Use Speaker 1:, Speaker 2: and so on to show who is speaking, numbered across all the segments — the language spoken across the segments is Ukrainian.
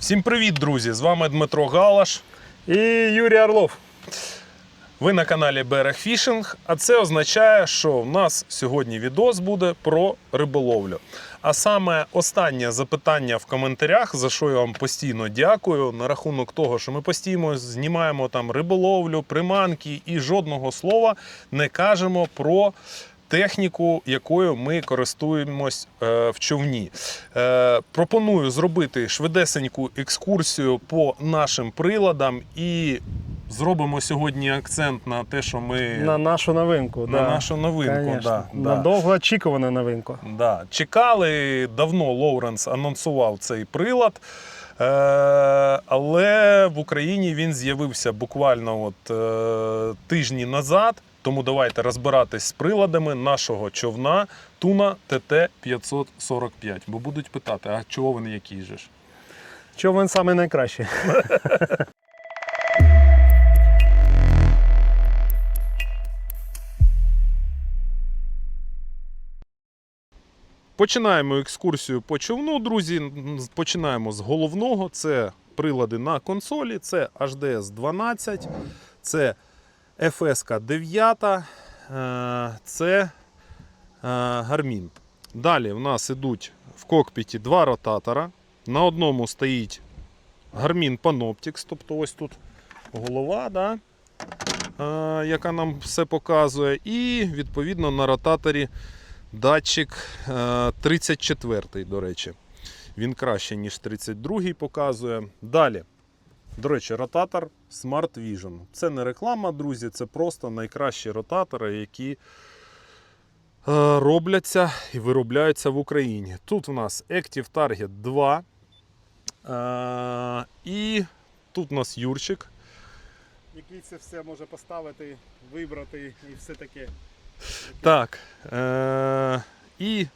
Speaker 1: Всім привіт, друзі! З вами Дмитро Галаш.
Speaker 2: І Юрій Орлов.
Speaker 1: Ви на каналі Берег Фішинг, а це означає, що в нас сьогодні відос буде про риболовлю. А саме останнє запитання в коментарях, за що я вам постійно дякую, на рахунок того, що ми постійно знімаємо там риболовлю, приманки і жодного слова не кажемо про. Техніку, якою ми користуємось е, в човні. Е, пропоную зробити швидесеньку екскурсію по нашим приладам і зробимо сьогодні акцент на те, що ми
Speaker 2: На нашу новинку.
Speaker 1: на
Speaker 2: да.
Speaker 1: нашу новинку.
Speaker 2: Конечно.
Speaker 1: Да,
Speaker 2: На
Speaker 1: да.
Speaker 2: довгоочікувану новинку.
Speaker 1: Да. Чекали давно. Лоуренс анонсував цей прилад. Е, але в Україні він з'явився буквально от, е, тижні назад. Тому давайте розбиратись з приладами нашого човна Туна ТТ 545. Бо будуть питати, а чого він який же ж?
Speaker 2: Чого він саме найкращий?
Speaker 1: Починаємо екскурсію по човну, друзі. Починаємо з головного. Це прилади на консолі, це HDS 12, це FSK 9, е, це е, Garmin. Далі в нас ідуть в кокпіті два ротатора. На одному стоїть Garmin Panoptix, тобто ось тут голова, да, е, яка нам все показує. І відповідно на ротаторі датчик е, 34, до речі. Він краще, ніж 32 показує. Далі. До речі, ротатор Smart Vision. Це не реклама, друзі, це просто найкращі ротатори, які е, робляться і виробляються в Україні. Тут у нас Active Target 2. Е, і тут у нас Юрчик.
Speaker 2: Який це все може поставити, вибрати і все таке.
Speaker 1: Так. Е- і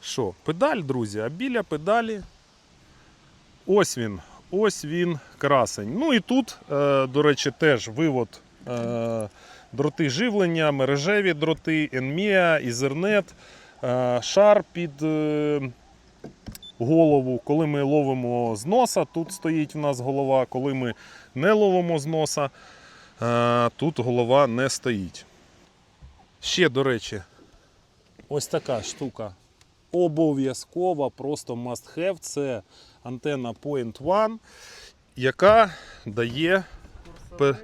Speaker 1: що? Педаль, друзі, а біля педалі. Ось він. Ось він красень. Ну і тут, е, до речі, теж вивод е, дроти живлення, мережеві дроти, NMEA, Ethernet, е, шар під голову. Коли ми ловимо з носа, тут стоїть в нас голова. Коли ми не ловимо з носа, тут голова не стоїть. Ще, до речі, ось така штука. Обов'язкова, просто must have. Це антенна Point One, яка дає Пе-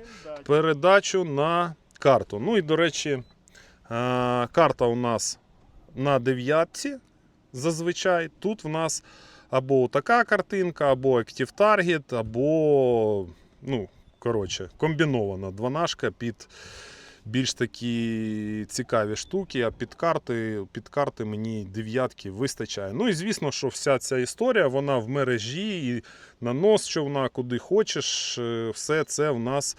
Speaker 1: передачу на карту. Ну і, до речі, е, карта у нас на дев'ятці зазвичай. Тут в нас або така картинка, або Active Target, або, ну, коротше, комбінована дванашка під більш такі цікаві штуки, а під карти, під карти мені дев'ятки вистачає. Ну і звісно, що вся ця історія вона в мережі, і на нос човна, куди хочеш, е, все це в нас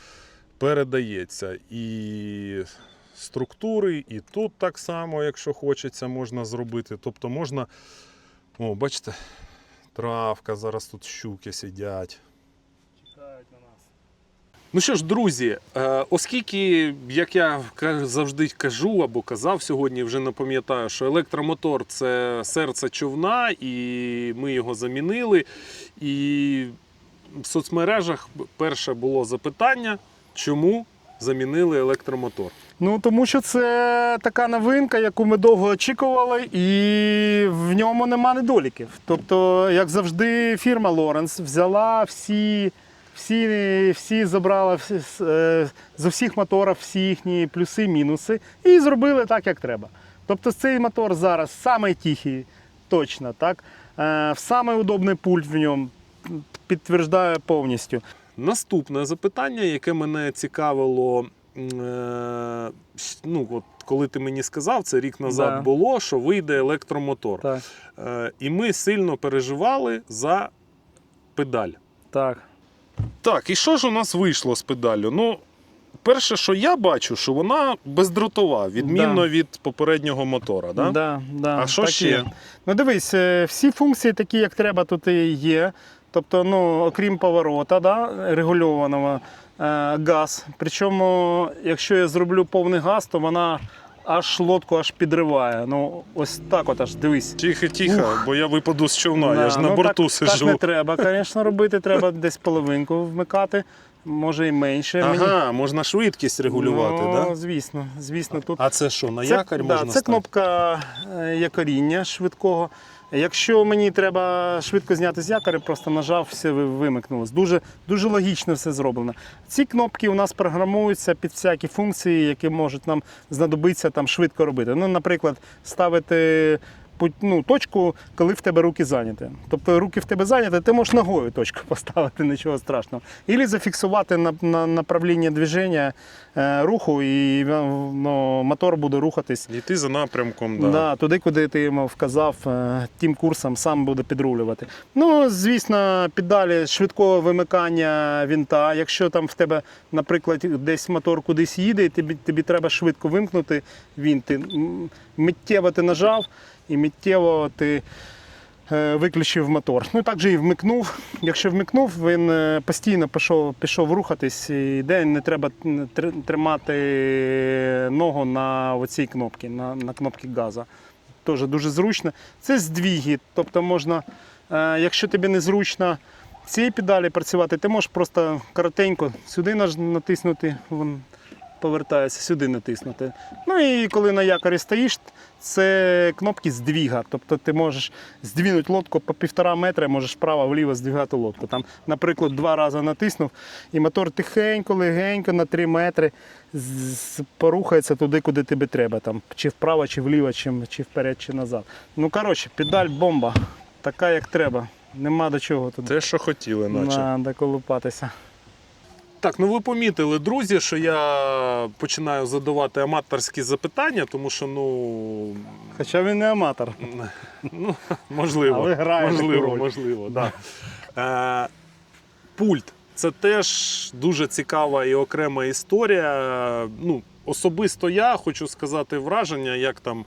Speaker 1: передається. І структури, і тут так само, якщо хочеться, можна зробити. Тобто можна. О, бачите, травка, зараз тут щуки сидять. Ну що ж, друзі, е, оскільки, як я завжди кажу або казав сьогодні, вже не пам'ятаю, що електромотор це серце човна, і ми його замінили. І в соцмережах перше було запитання, чому замінили електромотор.
Speaker 2: Ну тому що це така новинка, яку ми довго очікували, і в ньому нема недоліків. Тобто, як завжди, фірма Лоренс взяла всі, всі, всі забрала всі, з, е, з усіх моторів всі їхні плюси, мінуси і зробили так, як треба. Тобто, цей мотор зараз самий тихий, точно так. Е, Самий удобний пульт в ньому підтверждаю повністю.
Speaker 1: Наступне запитання, яке мене цікавило, е, ну, от, коли ти мені сказав, це рік назад
Speaker 2: Да.
Speaker 1: було, що вийде електромотор.
Speaker 2: Так,
Speaker 1: І ми сильно переживали за педаль.
Speaker 2: так.
Speaker 1: Так, і що ж у нас вийшло з педаллю? Ну, перше, що я бачу, що вона бездротова, відмінно
Speaker 2: Да.
Speaker 1: від попереднього мотора. Да?
Speaker 2: Да, да,
Speaker 1: А що
Speaker 2: так
Speaker 1: ще?
Speaker 2: є. Ну дивись, е, всі функції такі, як треба, тут і є. Тобто, ну, окрім поворота, да, регульованого е, газ. Причому, якщо я зроблю повний газ, то вона аж лодку аж підриває. Ну, ось так от аж дивись.
Speaker 1: Тихо, тихо, бо я випаду з човна,
Speaker 2: Да,
Speaker 1: я ж на
Speaker 2: ну,
Speaker 1: борту
Speaker 2: так,
Speaker 1: сижу.
Speaker 2: Так не треба, звісно, робити. Треба десь половинку вмикати, може і менше.
Speaker 1: Ага, можна швидкість регулювати,
Speaker 2: ну,
Speaker 1: да?
Speaker 2: звісно, звісно, тут
Speaker 1: А це що, на
Speaker 2: це,
Speaker 1: можна?
Speaker 2: да, це
Speaker 1: ставити?
Speaker 2: кнопка е, якоріння швидкого. Якщо мені треба швидко зняти з якоря, просто нажав, все вимикнулося. Дуже, дуже логічно все зроблено. Ці кнопки у нас програмуються під всякі функції, які можуть нам знадобитися там швидко робити. Ну, наприклад, ставити ну, точку, коли в тебе руки зайняті. Тобто руки в тебе зайняті, ти можеш ногою точку поставити, нічого страшного. Ілі зафіксувати на, на направління движення е, руху, і ну, мотор буде рухатись
Speaker 1: Йти за напрямком, да.
Speaker 2: Да. туди, куди ти йому вказав, е, тим курсом сам буде підрулювати. Ну, звісно, піддалі швидкого вимикання вінта. Якщо там в тебе, наприклад, десь мотор кудись їде, і тобі, тобі треба швидко вимкнути вінт, ти миттєво ти нажав і миттєво ти. е, Виключив мотор. Ну так же і вмикнув. Якщо вмикнув, він е, постійно пішов, пішов рухатись, і де не треба тримати ногу на оцій кнопці, на, на кнопці газу. Теж дуже зручно. Це здвіги, тобто можна, е, якщо тобі незручно цієї педалі працювати, ти можеш просто коротенько сюди натиснути, повертається, сюди натиснути. Ну і коли на якорі стоїш, це кнопки здвіга. Тобто ти можеш здвинути лодку по півтора метра, можеш вправо-вліво здвигати лодку. Там, наприклад, два рази натиснув, і мотор тихенько, легенько на 3 метри порухається туди, куди тобі треба. Там, чи вправо, чи вліво, чи, чи вперед, чи назад. Ну, коротше, педаль бомба. Така, як треба. Нема до чого тут
Speaker 1: Те, що хотіли, наче.
Speaker 2: на, доколупатися.
Speaker 1: Так, ну ви помітили, друзі, що я починаю задавати аматорські запитання, тому що, ну.
Speaker 2: Хоча він не аматор.
Speaker 1: ну можливо.
Speaker 2: Але грає
Speaker 1: можливо,
Speaker 2: роль.
Speaker 1: можливо, да. Е, пульт. Це теж дуже цікава і окрема історія. Ну, особисто я хочу сказати враження, як там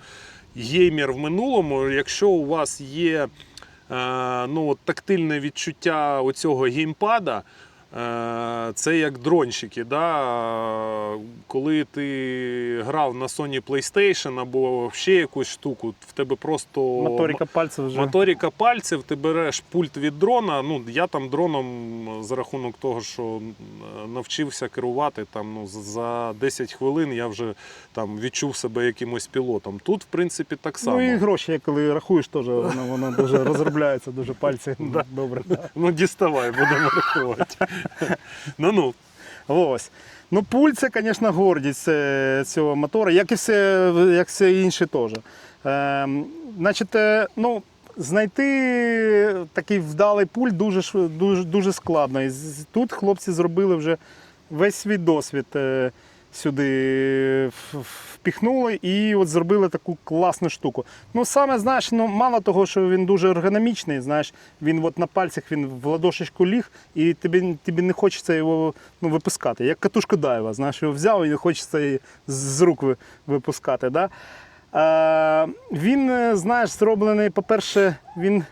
Speaker 1: геймер в минулому. Якщо у вас є е, ну, от тактильне відчуття оцього геймпада, це як дронщики. Да? Е, Коли ти грав на Sony PlayStation або ще якусь штуку, в тебе просто
Speaker 2: Моторика пальців вже.
Speaker 1: Моторика пальців, ти береш пульт від дрона. Ну, я там дроном за рахунок того, що навчився керувати там, ну, за- за 10 хвилин я вже там, відчув себе якимось пілотом. Тут, в принципі, так само.
Speaker 2: Ну і гроші, коли рахуєш, теж воно, воно дуже розробляється, дуже пальці. Добре.
Speaker 1: Ну, діставай, будемо рахувати. ну ну.
Speaker 2: Ось. Ну, пуль це, звісно, гордість е, цього мотора, як і все, як все інше теж. Е, значить, ну, знайти такий вдалий пуль дуже, дуже, дуже складно. І тут хлопці зробили вже весь свій досвід е, сюди впіхнули і от зробили таку класну штуку. Ну, саме, знаєш, ну, мало того, що він дуже ергономічний, знаєш, він от на пальцях він в ладошечку ліг, і тобі, тобі не хочеться його ну, випускати. Як катушка дайва, знаєш, його взяв і не хочеться її з- рук випускати. Да? Е, він, знаєш, зроблений, по-перше, він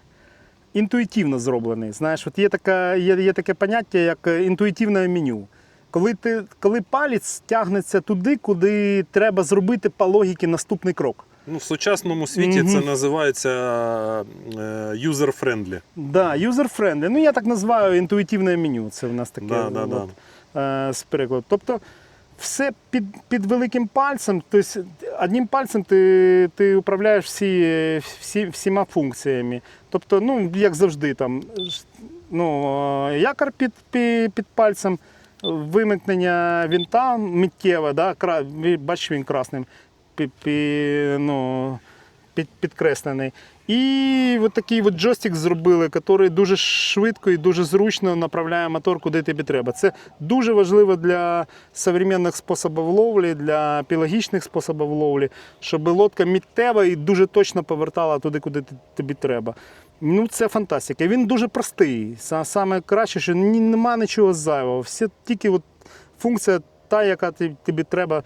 Speaker 2: інтуїтивно зроблений. Знаєш, от є, така, є, є таке поняття, як е, інтуїтивне меню. Коли, ти, коли палець тягнеться туди, куди треба зробити по логіки наступний крок.
Speaker 1: Ну, в сучасному світі
Speaker 2: Мгм.
Speaker 1: це називається е, user-friendly.
Speaker 2: Да, user-friendly. Ну, я так називаю інтуїтивне меню. Це в нас таке
Speaker 1: Да, да,
Speaker 2: от, е, з перекладу. Тобто все під, під великим пальцем, тобто одним пальцем ти, ти управляєш всі, всі, всіма функціями. Тобто, ну, як завжди, там, ну, е, якор під, під, під пальцем, вимикнення вінта миттєве, да, бачиш, він красним ну, під, підкреслений. І от такий от джойстик зробили, який дуже швидко і дуже зручно направляє мотор, куди тобі треба. Це дуже важливо для сучасних способів ловлі, для пілагічних способів ловлі, щоб лодка миттєва і дуже точно повертала туди, куди тобі треба. Ну, це фантастика. Він дуже простий. Са- Саме краще, що нема нічого зайвого. Все тільки от функція та, яка тобі треба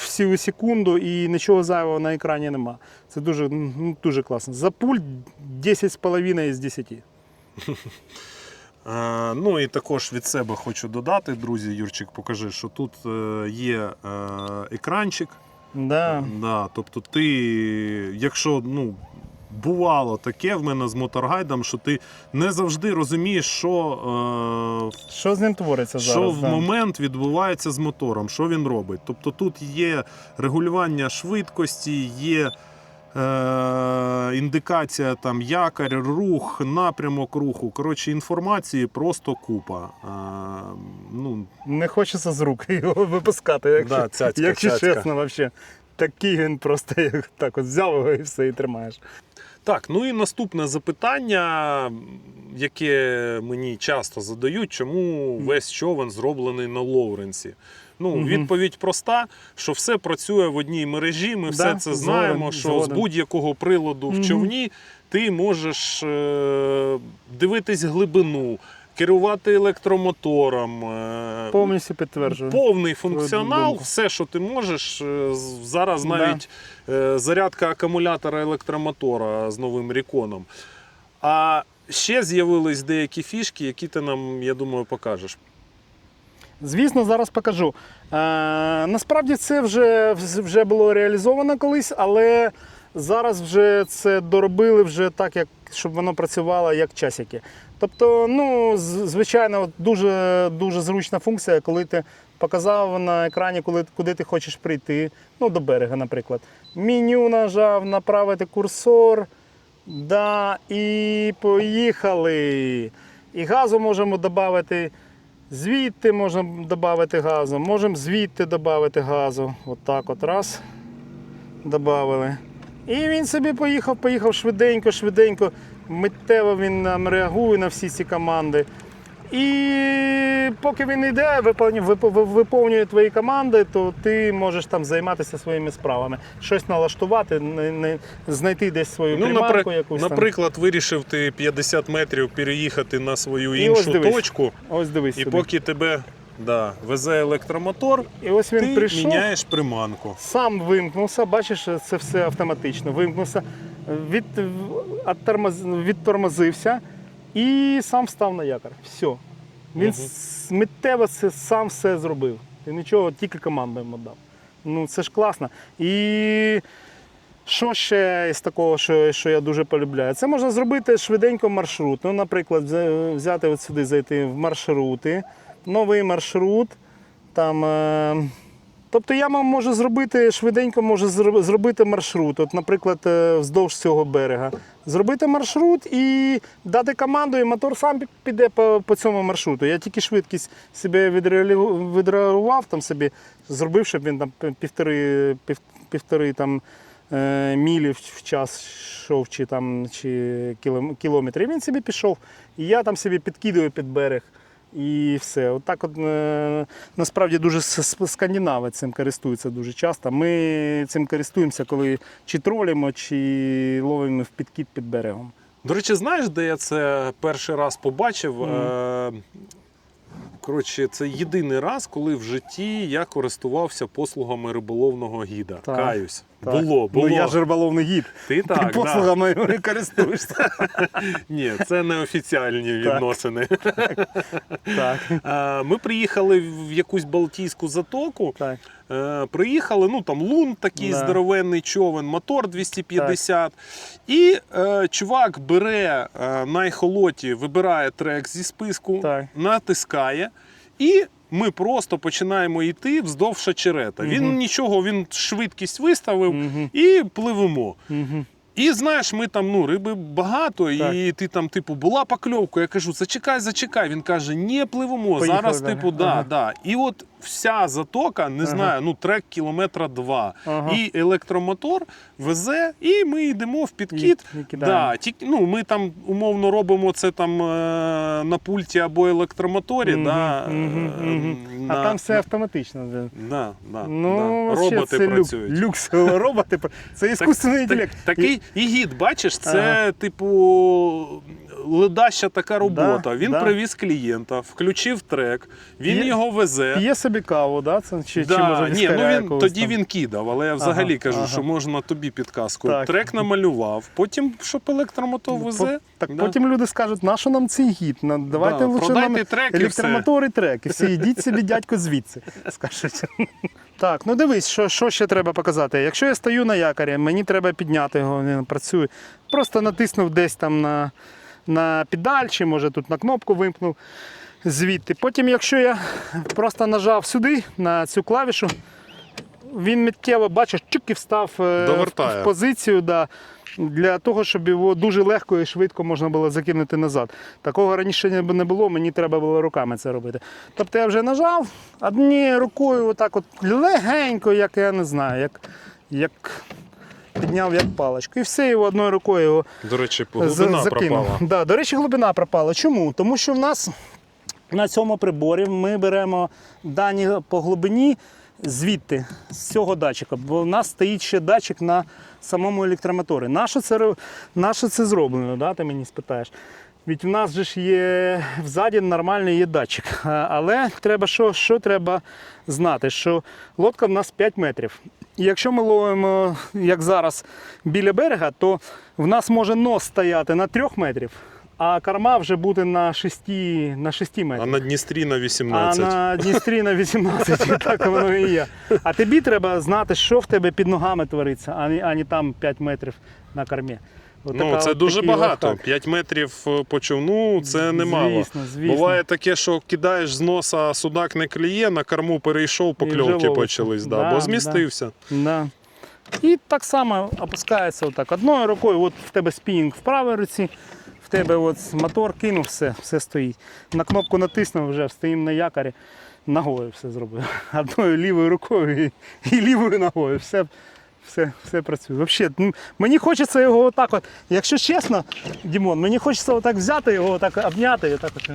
Speaker 2: всю секунду і нічого зайвого на екрані нема. Це дуже, ну, дуже класно. За пульт 10,5 із 10.
Speaker 1: Е, Ну і також від себе хочу додати, друзі, Юрчик, покажи, що тут е, є е, екранчик.
Speaker 2: Да.
Speaker 1: Да, тобто ти, якщо ну, бувало таке в мене з моторгайдом, що ти не завжди розумієш, що, е,
Speaker 2: Що з ним твориться
Speaker 1: що
Speaker 2: зараз?
Speaker 1: в
Speaker 2: да.
Speaker 1: момент відбувається з мотором, що він робить. Тобто тут є регулювання швидкості, є. Е, індикація там якорь, рух, напрямок руху. Коротше, інформації просто купа. Е, ну,
Speaker 2: Не хочеться з рук його випускати, якщо,
Speaker 1: Да, цяцька,
Speaker 2: якщо
Speaker 1: цяцька.
Speaker 2: чесно, взагалі. Такий він просто як так от взяв його і все, і тримаєш.
Speaker 1: Так, ну і наступне запитання, яке мені часто задають, чому весь човен зроблений на Лоуренсі. Ну,
Speaker 2: угу.
Speaker 1: відповідь проста, що все працює в одній мережі. Ми
Speaker 2: Да,
Speaker 1: все це знаємо,
Speaker 2: згоден,
Speaker 1: що
Speaker 2: згоден.
Speaker 1: з будь-якого приладу в човні ти можеш е- дивитись глибину, керувати електромотором. е,
Speaker 2: Повністю підтверджую.
Speaker 1: Повний функціонал, все, що ти можеш. Е, Зараз навіть е, зарядка акумулятора електромотора з новим реконом. А ще з'явились деякі фішки, які ти нам, я думаю, покажеш.
Speaker 2: Звісно, зараз покажу. Е, насправді це вже, вже було реалізовано колись, але зараз вже це доробили вже так, як, щоб воно працювало як часики. Тобто, ну, звичайно, дуже, дуже зручна функція, коли ти показав на екрані, коли, куди ти хочеш прийти, ну, до берега, наприклад. Меню нажав, направити курсор. Да, і поїхали. І газу можемо додати. Звідти можемо додати газу, можемо звідти додати газу. От от раз. Додали. І він собі поїхав, поїхав швиденько, швиденько. Миттєво він нам реагує на всі ці команди. І поки він йде, виповнює, твої команди, то ти можеш там займатися своїми справами. Щось налаштувати, знайти десь свою
Speaker 1: Ну,
Speaker 2: приманку якусь. там.
Speaker 1: наприклад, вирішив ти 50 метрів переїхати на свою
Speaker 2: І ось
Speaker 1: іншу
Speaker 2: дивись.
Speaker 1: точку,
Speaker 2: Ось дивись.
Speaker 1: і
Speaker 2: сюди.
Speaker 1: поки тебе да, везе електромотор,
Speaker 2: І ось він
Speaker 1: ти
Speaker 2: прийшов.
Speaker 1: міняєш приманку.
Speaker 2: Сам вимкнувся, бачиш, це все автоматично. Вимкнувся, від, відтормоз- відтормозився і сам встав на якор. Все. Він с- миттєво це сам все зробив. І нічого, тільки команду йому дав. Ну це ж класно. І що ще із такого, що, що я дуже полюбляю? Це можна зробити швиденько маршрут. Ну, наприклад, взяти от сюди, зайти в маршрути, новий маршрут. Там, е, тобто я можу зробити швиденько можу зробити маршрут. От, наприклад, е, вздовж цього берега. Зробити маршрут і дати команду, і мотор сам піде по, по цьому маршруту. Я тільки швидкість себе відреагував, там собі, зробив, щоб він там півтори, пів, півтори там, е, мілі в час йшов, чи, там, чи кілом- кілометри. І він собі пішов. І я там собі підкидую під берег. І все. Отак от, е, насправді дуже скандинави цим користуються дуже часто. Ми цим користуємося, коли чи тролимо, чи ловимо в підкид під берегом.
Speaker 1: До речі, знаєш, де я це перший раз побачив? Е, Коротше, це єдиний раз, коли в житті я користувався послугами риболовного гіда.
Speaker 2: Так,
Speaker 1: Каюсь.
Speaker 2: Так.
Speaker 1: Було, було.
Speaker 2: Ну я ж риболовний гід.
Speaker 1: Ти
Speaker 2: Ти
Speaker 1: так, да.
Speaker 2: послугами не користуєшся.
Speaker 1: Ні, це не офіціальні відносини.
Speaker 2: так,
Speaker 1: Е, Ми приїхали в якусь Балтійську затоку.
Speaker 2: так.
Speaker 1: Е, Приїхали, ну там лун такий
Speaker 2: Да.
Speaker 1: здоровенний човен, мотор 250. І е, чувак бере е, на ехолоті, вибирає трек зі списку,
Speaker 2: Так.
Speaker 1: натискає, і ми просто починаємо йти вздовж очерета. Він нічого, він швидкість виставив
Speaker 2: угу.
Speaker 1: і пливемо.
Speaker 2: Угу.
Speaker 1: І знаєш, ми там ну, риби багато,
Speaker 2: Так.
Speaker 1: і ти там, типу, була покльовка. Я кажу, зачекай, зачекай. Він каже, ні, пливемо.
Speaker 2: Поїхали
Speaker 1: Зараз,
Speaker 2: далі.
Speaker 1: типу, да,
Speaker 2: Ага.
Speaker 1: да. І от вся затока, не
Speaker 2: Ага.
Speaker 1: знаю, ну трек кілометра два.
Speaker 2: Ага.
Speaker 1: І електромотор везе, і ми йдемо в підкіт.
Speaker 2: І- і.
Speaker 1: Да, тільки, ну, ми там умовно робимо це там е, на пульті або електромоторі.
Speaker 2: Мгм,
Speaker 1: да, е,
Speaker 2: мгм.
Speaker 1: на-
Speaker 2: А там все
Speaker 1: на-
Speaker 2: автоматично.
Speaker 1: Да, да,
Speaker 2: Ну,
Speaker 1: да. роботи
Speaker 2: це люк-
Speaker 1: працюють.
Speaker 2: люкс роботи. Це іскусственний інтелект.
Speaker 1: Так, такий і гід, бачиш, це типу ледаща така робота. він
Speaker 2: да.
Speaker 1: привіз клієнта, включив трек, він
Speaker 2: П'є-
Speaker 1: його везе.
Speaker 2: П'є собі каву, да? Це, чи,
Speaker 1: Да,
Speaker 2: чи може
Speaker 1: ні, ну
Speaker 2: віскаря
Speaker 1: він
Speaker 2: якогось
Speaker 1: тоді
Speaker 2: там?
Speaker 1: він кидав, але я взагалі
Speaker 2: Ага,
Speaker 1: кажу,
Speaker 2: ага.
Speaker 1: що можна тобі підказку.
Speaker 2: Так.
Speaker 1: Трек намалював, потім щоб електромотор
Speaker 2: По-
Speaker 1: везе.
Speaker 2: Так
Speaker 1: да.
Speaker 2: потім люди скажуть, на що нам цей гід? На- Давайте
Speaker 1: Да,
Speaker 2: лучше
Speaker 1: продайте
Speaker 2: нам
Speaker 1: трек і
Speaker 2: електромотор і трек. І всі йдіть собі, дядько, звідси. Скажуть. Так, ну дивись, що, що ще треба показати. Якщо я стою на якорі, мені треба підняти його, він працює. Просто натиснув десь там на, на педаль, чи може тут на кнопку вимкнув звідти. Потім, якщо я просто нажав сюди, на цю клавішу, він миттєво, бачиш, чик і встав е,
Speaker 1: Довертає.
Speaker 2: в позицію. Да, для того, щоб його дуже легко і швидко можна було закинути назад. Такого раніше не не було, мені треба було руками це робити. Тобто я вже нажав, однією рукою, отак от легенько, як я не знаю, як, як підняв як паличку. І все, його одною рукою його
Speaker 1: До речі, глибина
Speaker 2: закинув.
Speaker 1: пропала.
Speaker 2: Да, до речі, глибина пропала. Чому? Тому що в нас на цьому приборі ми беремо дані по глибині звідти, з цього датчика, бо в нас стоїть ще датчик на самому електромоторі. Наше це, ро- наше це зроблено, да? ти мені спитаєш. Від в нас же ж є взаді нормальний є датчик. А- Але треба що, що треба знати, що лодка в нас 5 метрів. І якщо ми ловимо, як зараз, біля берега, то в нас може нос стояти на 3 метрів, а корма вже буде на 6, на 6 метрів.
Speaker 1: А на Дністрі на
Speaker 2: А на Дністрі на 18, так воно і є. А тобі треба знати, що в тебе під ногами твориться, а не, а не там 5 метрів на кормі. От
Speaker 1: Ну, це дуже багато.
Speaker 2: лайфхак.
Speaker 1: 5 метрів е, по човну це немало.
Speaker 2: Звісно, звісно.
Speaker 1: Буває таке, що кидаєш з носа, судак не кліє, на корму перейшов, покльовки почались, да,
Speaker 2: Да,
Speaker 1: бо
Speaker 2: да.
Speaker 1: змістився.
Speaker 2: Да. І так само опускається отак. Одною рукою, от в тебе спінінг в правій руці, в тебе от мотор кинув, все, все стоїть. На кнопку натиснув, вже стоїмо на якорі, ногою все зробив. Одною лівою рукою і, і лівою ногою. Все, все, все працює. Взагалі, ну, мені хочеться його отак от, якщо чесно, Дімон, мені хочеться отак взяти його, отак обняти і отак от.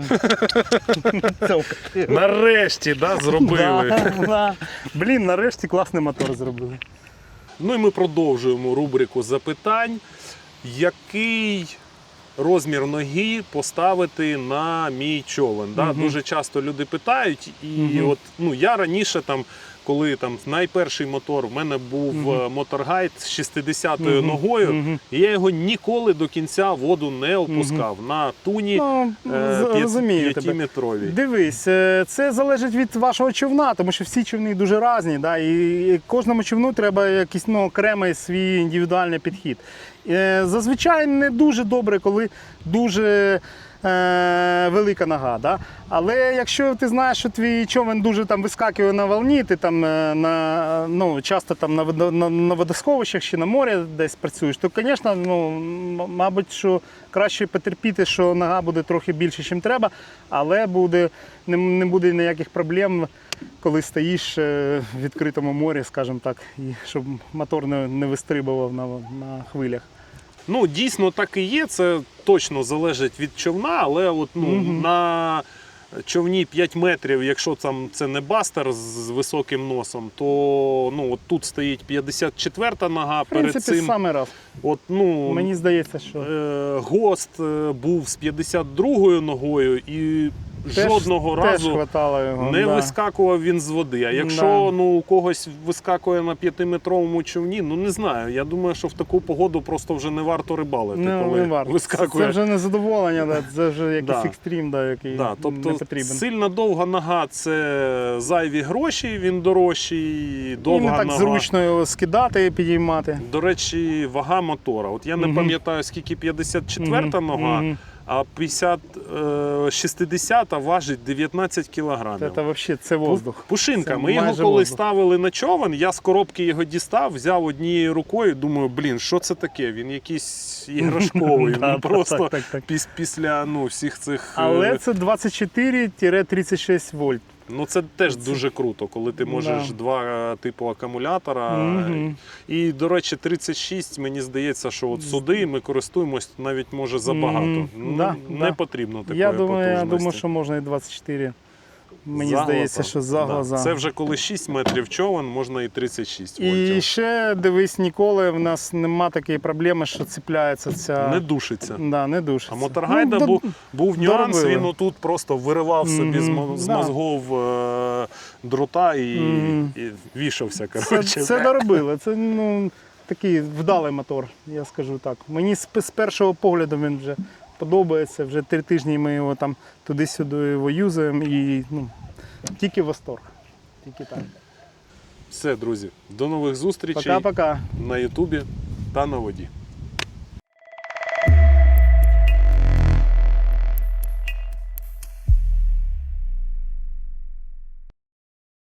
Speaker 1: Нарешті, да, зробили.
Speaker 2: Да, да. Блін, нарешті класний мотор зробили.
Speaker 1: Ну і ми продовжуємо рубрику запитань. Який розмір ноги поставити на мій човен? Да?
Speaker 2: Мгм.
Speaker 1: Дуже часто люди питають, і
Speaker 2: Мгм.
Speaker 1: от ну я раніше там. Коли там найперший мотор, в мене був е, моторгайд з 60-ю
Speaker 2: Мгм.
Speaker 1: ногою, і я його ніколи до кінця воду не опускав на туні
Speaker 2: Ну,
Speaker 1: е, п'ятиметровій.
Speaker 2: Дивись, е, це залежить від вашого човна, тому що всі човни дуже різні, да, і кожному човну треба якийсь ну, окремий свій індивідуальний підхід. Зазвичай не дуже добре, коли дуже е, велика нога. Да? Але якщо ти знаєш, що твій човен дуже там вискакує на волні, ти там е, на, ну, часто там на, на, на водосховищах чи на морі десь працюєш, то, звісно, ну, мабуть, що краще потерпіти, що нога буде трохи більше, ніж треба, але буде, не, не буде ніяких проблем, коли стоїш е, в відкритому морі, скажімо так, і щоб мотор не, вистрибував на, на хвилях.
Speaker 1: Ну, дійсно так і є. Це точно залежить від човна, але от, ну,
Speaker 2: Мгм.
Speaker 1: на човні 5 метрів, якщо там це не бастер з високим носом, то ну, от тут стоїть 54 нога.
Speaker 2: В принципі,
Speaker 1: перед цим
Speaker 2: саме раз.
Speaker 1: от, ну,
Speaker 2: Мені здається, що.
Speaker 1: е, гост е, був з 52 ногою і жодного
Speaker 2: теж
Speaker 1: разу.
Speaker 2: його.
Speaker 1: Не
Speaker 2: да.
Speaker 1: вискакував він з води. А якщо
Speaker 2: Да.
Speaker 1: ну, у когось вискакує на п'ятиметровому човні, ну не знаю. Я думаю, що в таку погоду просто вже не варто рибалити,
Speaker 2: Не,
Speaker 1: коли
Speaker 2: не варто.
Speaker 1: вискакує.
Speaker 2: Це вже не задоволення, да. це вже якийсь
Speaker 1: Да.
Speaker 2: екстрім, да, який
Speaker 1: Да, тобто
Speaker 2: не потрібен.
Speaker 1: сильно довга нога це зайві гроші, він дорожчий,
Speaker 2: І не так
Speaker 1: нога.
Speaker 2: зручно його скидати і підіймати.
Speaker 1: До речі, вага мотора. От я не
Speaker 2: Мгм.
Speaker 1: пам'ятаю, скільки 54
Speaker 2: Мгм,
Speaker 1: нога,
Speaker 2: мгм.
Speaker 1: А 50, е, 60 важить 19 кілограмів.
Speaker 2: це взагалі це воздух.
Speaker 1: Пушинка,
Speaker 2: Це
Speaker 1: ми його коли
Speaker 2: воздух.
Speaker 1: ставили на човен, я з коробки його дістав, взяв однією рукою, думаю, блін, що це таке? Він якийсь іграшковий. Він просто
Speaker 2: так.
Speaker 1: піс- після ну, всіх цих.
Speaker 2: Але
Speaker 1: е,
Speaker 2: це 24-36 вольт.
Speaker 1: Ну це теж дуже круто, коли ти можеш
Speaker 2: Да.
Speaker 1: два е, типу акумулятора.
Speaker 2: Угу.
Speaker 1: І, до речі, 36, мені здається, що от сюди ми користуємось навіть може забагато. Ну,
Speaker 2: Да,
Speaker 1: не
Speaker 2: да.
Speaker 1: потрібно такої
Speaker 2: Я думаю, я
Speaker 1: потужності.
Speaker 2: думаю, що можна і 24 Мені
Speaker 1: За
Speaker 2: здається,
Speaker 1: глаза.
Speaker 2: що за
Speaker 1: Да.
Speaker 2: глаза.
Speaker 1: Це вже коли 6 метрів човен, можна і 36
Speaker 2: І ще дивись, ніколи в нас нема такої проблеми, що ціпляється ця.
Speaker 1: Не душиться.
Speaker 2: Да, не душиться.
Speaker 1: А моторгайда
Speaker 2: Ну,
Speaker 1: був, був нюанс,
Speaker 2: доробили.
Speaker 1: він отут просто виривав собі з, мо-
Speaker 2: Мгм,
Speaker 1: з мозгов е, дрота і,
Speaker 2: Мгм.
Speaker 1: і вішався.
Speaker 2: Це,
Speaker 1: Коротше.
Speaker 2: це доробили. Це ну, такий вдалий мотор, я скажу так. Мені з, з першого погляду він вже подобається. Вже три тижні ми його там туди-сюди воюзуємо і ну, тільки восторг. Тільки так.
Speaker 1: Все, друзі, до нових зустрічей
Speaker 2: Пока-пока.
Speaker 1: на Ютубі та на воді.